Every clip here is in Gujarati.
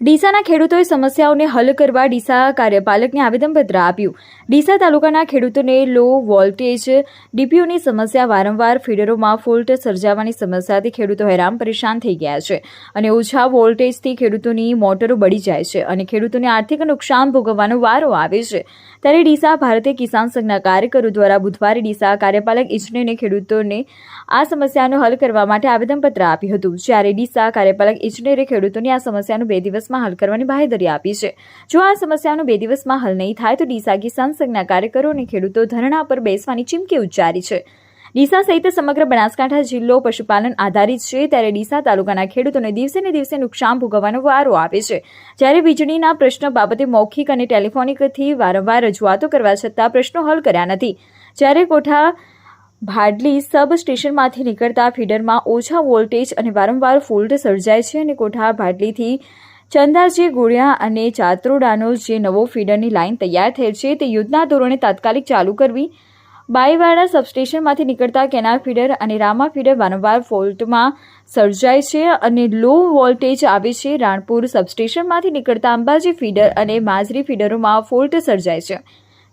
ડીસાના ખેડૂતોએ સમસ્યાઓને હલ કરવા ડીસા કાર્યપાલકને આવેદનપત્ર આપ્યું. ડીસા તાલુકાના ખેડૂતોને લો વોલ્ટેજ ડીપીઓની સમસ્યા વારંવાર ફીડરોમાં ફોલ્ટ સર્જાવાની સમસ્યાથી ખેડૂતો હેરાન પરેશાન થઈ ગયા છે અને ઓછા વોલ્ટેજથી ખેડૂતોની મોટરો બળી જાય છે અને ખેડૂતોને આર્થિક નુકસાન ભોગવવાનો વારો આવે છે. ત્યારે ડીસા ભારતીય કિસાન સંઘના કાર્યકરો દ્વારા બુધવારે ડીસા કાર્યપાલક ઇજનેરને ખેડૂતોને આ સમસ્યાનો હલ કરવા માટે આવેદનપત્ર આપ્યું હતું. જ્યારે ડીસા કાર્યપાલક ઇજનેરે ખેડૂતોની આ સમસ્યાનું બે દિવસમાં હલ કરવાની બાહેધરી આપી છે. જો આ સમસ્યાનો બે દિવસમાં હલ નહીં થાય તો ડીસા કિસાન સંઘના કાર્યકરો અને ખેડૂતો ધરણા પર બેસવાની ચીમકી ઉચ્ચારી છે. ડીસા સહિત સમગ્ર બનાસકાંઠા જિલ્લો પશુપાલન આધારિત છે ત્યારે ડીસા તાલુકાના ખેડૂતોને દિવસે ને દિવસે નુકસાન ભોગવવાનો વારો આવે છે. જ્યારે વીજળીના પ્રશ્ન બાબતે મૌખિક અને ટેલિફોનિકથી વારંવાર રજૂઆતો કરવા છતાં પ્રશ્નો હલ કર્યા નથી. જ્યારે કોઠા ભાડલી સબ સ્ટેશનમાંથી નીકળતા ફીડરમાં ઓછા વોલ્ટેજ અને વારંવાર ફોલ્ટ સર્જાય છે અને કોઠા ભાડલીથી ચંદાજી ગોળિયા અને ચાત્રોડાનો જે નવો ફીડરની લાઇન તૈયાર થયેલ છે, તે યુદ્ધના ધોરણે તાત્કાલિક ચાલુ કરવી. બાઈવાડા સબસ્ટેશનમાંથી નીકળતા કેનાલ ફીડર અને રામા ફીડર વારંવાર ફોલ્ટમાં સર્જાય છે અને લો વોલ્ટેજ આવે છે. રાણપુર સબસ્ટેશનમાંથી નીકળતા અંબાજી ફીડર અને માઝરી ફીડરોમાં ફોલ્ટ સર્જાય છે.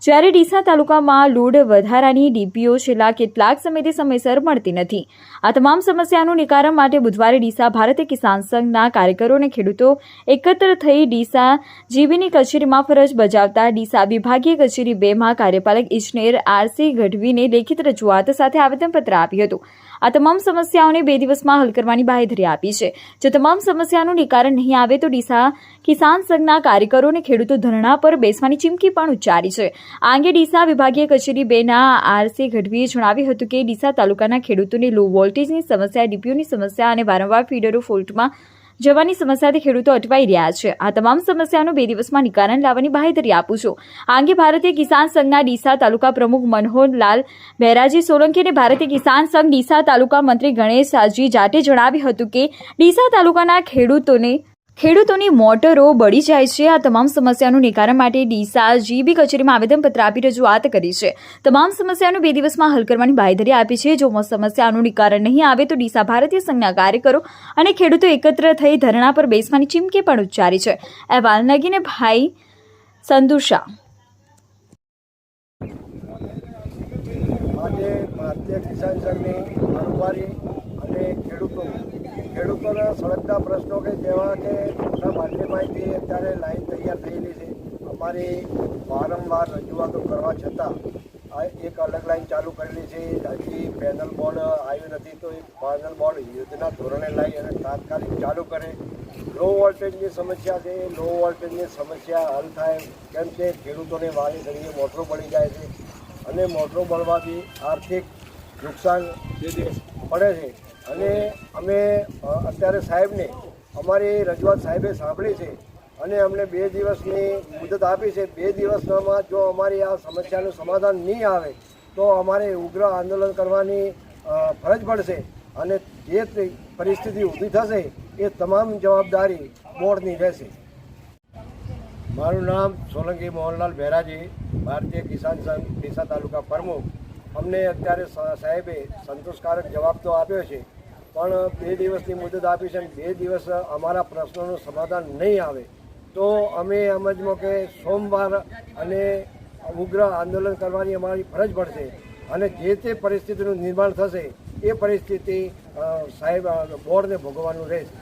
જ્યારે ડીસા તાલુકામાં લૂડ વધારાની ડીપીઓ છેલ્લા કેટલાક સમયથી સમયસર મળતી નથી. આ તમામ સમસ્યાનું નિકારણ માટે બુધવારે ડીસા ભારતીય કિસાન સંઘના કાર્યકરો અને ખેડૂતો એકત્ર થઈ ડીસા જીબીની કચેરીમાં ફરજ બજાવતા ડીસા વિભાગીય કચેરી બેમાં કાર્યપાલક ઇજનેર આરસી ગઢવીને લેખિત રજૂઆત સાથે આવેદનપત્ર આપ્યું હતું. આ તમામ સમસ્યાઓને બે દિવસમાં હલ કરવાની બાંહેધરી આપી છે. જો તમામ સમસ્યાનું નિકારણ નહીં આવે તો ડીસા કિસાન સંઘના કાર્યકરો અને ખેડૂતો ધરણા પર બેસવાની ચીમકી પણ ઉચ્ચારી છે. આ અંગે ડીસા વિભાગીય કચેરી બેના આરસી ગઢવીએ જણાવ્યું હતું કે ડીસા તાલુકાના ખેડૂતોને લો વોલ્ટેજની સમસ્યા, ડીપીઓની સમસ્યા અને વારંવાર ફીડરો ફોલ્ટમાં જવાની સમસ્યાથી ખેડૂતો અટવાઈ રહ્યા છે. આ તમામ સમસ્યાનું બે દિવસમાં નિકારણ લાવવાની બાહેધરી આપું છું. આ અંગે ભારતીય કિસાન સંઘના ડીસા તાલુકા પ્રમુખ મનોહરલાલ બહેરાજી સોલંકી અને ભારતીય કિસાન સંઘ ડીસા તાલુકા મંત્રી ગણેશજી જાટે જણાવ્યું હતું કે ડીસા તાલુકાના ખેડૂતોને ખેડૂતોની મોટરો બળી જાય છે. આ તમામ સમસ્યાનું નિકારણ માટે ડીસા જીબી કચેરીમાં આવેદનપત્ર આપી રજૂઆત કરી છે. તમામ સમસ્યાનું બે દિવસમાં હલ કરવાની બાંયધરી આપી છે. જો સમસ્યાનું નિકારણ નહીં આવે તો ડીસા ભારતીય સંઘના કાર્યકરો અને ખેડૂતો એકત્ર થઈ ધરણા પર બેસવાની ચીમકી પણ ઉચ્ચારી છે. અહેવાલ નગીને ભાઈ સંતુષા ભારતીય કિસાન સંઘની કારોબારી અને ખેડૂતો ખેડૂતોના સળગતા પ્રશ્નો કે જેવા કે મોટા માધ્યમમાંથી અત્યારે લાઈન તૈયાર થયેલી છે. અમારી વારંવાર રજૂઆતો કરવા છતાં આ એક અલગ લાઈન ચાલુ કરેલી છે. હજી પેનલ બોર્ડ આવ્યું નથી તો એ પેનલ બોર્ડ યુદ્ધના ધોરણે લાવી અને તાત્કાલિક ચાલુ કરે. લો વોલ્ટેજની સમસ્યા છે. લો વોલ્ટેજની સમસ્યા હલ થાય કેમ કે ખેડૂતોને વાલી ઘડીએ મોટરો પડી જાય છે. અને મોટરો બળવાથી આર્થિક નુકસાન પડે છે અને અમે અત્યારે સાહેબને અમારી રજૂઆત સાહેબે સાંભળી છે અને અમને બે દિવસની મુદત આપી છે. બે દિવસમાં જો અમારી આ સમસ્યાનું સમાધાન નહીં આવે, તો અમારે ઉગ્ર આંદોલન કરવાની ફરજ પડશે અને જે પરિસ્થિતિ ઊભી થશે એ તમામ જવાબદારી બોર્ડની રહેશે. મારું નામ સોલંકી મોહનલાલ બહેરાજી ભારતીય કિસાન સંઘ, ડીસા તાલુકા પ્રમુખ. અમને અત્યારે સાહેબે સંતોષકારક જવાબ તો આપ્યો છે, પણ બે દિવસની મુદત આપી છે અને બે દિવસ અમારા પ્રશ્નોનું સમાધાન નહીં આવે, તો અમે સમજમાં કે સોમવાર અને ઉગ્ર આંદોલન કરવાની અમારી ફરજ પડશે અને જે તે પરિસ્થિતિનું નિર્માણ થશે, એ પરિસ્થિતિ સાહેબ બોર્ડને ભોગવવાનું રહેશે.